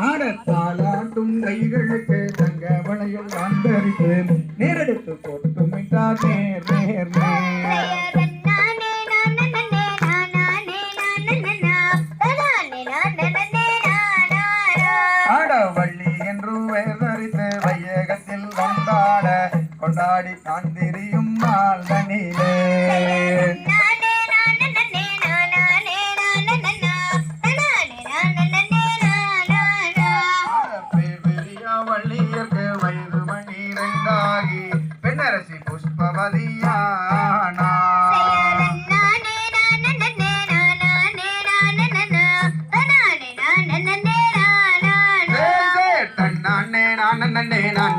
ஆடத்தாலாட்டும் கைகளுக்கு தங்க வளையம் அந்தரித்து நேரெடுத்து கொட்டுமிட்டார் நேர் நேர் நேர் ஆடவள்ளி என்றும் வேதறித்து வையகத்தில் வந்தாட கொண்டாடி காந்திரியும் நாள் பெரிய புஷ்பவதியானா தன்னானே நான் நன்னே நான்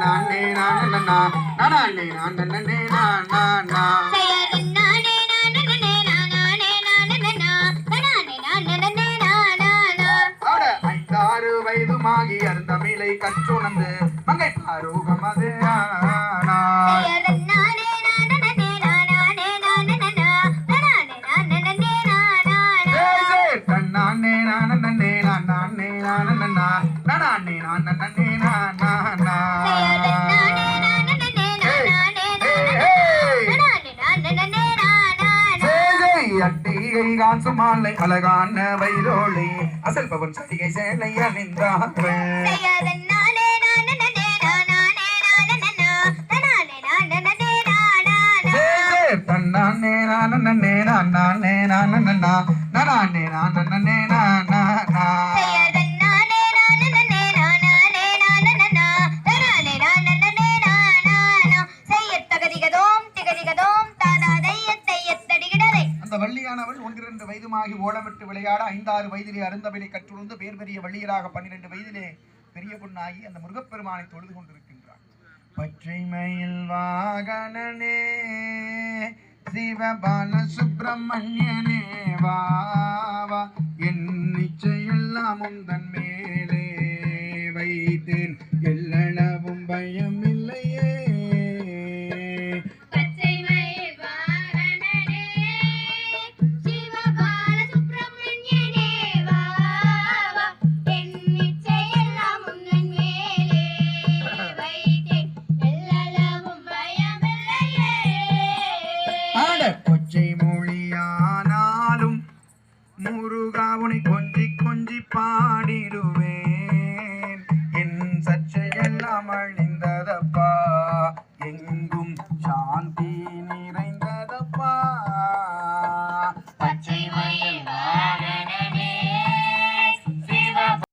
நன்னா நானே நான் நன்னே நான் நானா வயதுமாகி அருந்தமிழை கற்றுணர்ந்து மங்கை பாரூகம் ஆனா காசு மாலை அழகான வைரோளி அசல் பவன் சரிகை சேலை அணிந்தார்கள். நானே நான் நன்னே நானா. அந்த வள்ளியானவள் ஒன்றிரண்டு வயதுமாகி ஓடமிட்டு விளையாட ஐந்தாறு வயதிலே அருந்தமிழை கற்றுணர்ந்து பேர் பெரிய வள்ளியராக பன்னிரண்டு வயதிலே பெரிய பொண்ணாகி அந்த முருகப்பெருமானை தொழுது கொண்டிருக்கின்றார் பச்சை மயில் வாகனனே சிவபால சுப்பிரமணியனே வா வா என் நிச்சயெல்லாம் உந்தன் மேலே வைத்தேன். எல்லளவும் பயம் இல்லையே கொச்சை முருகாவுனை கொஞ்சி கொஞ்சி பாடிடுவேன்.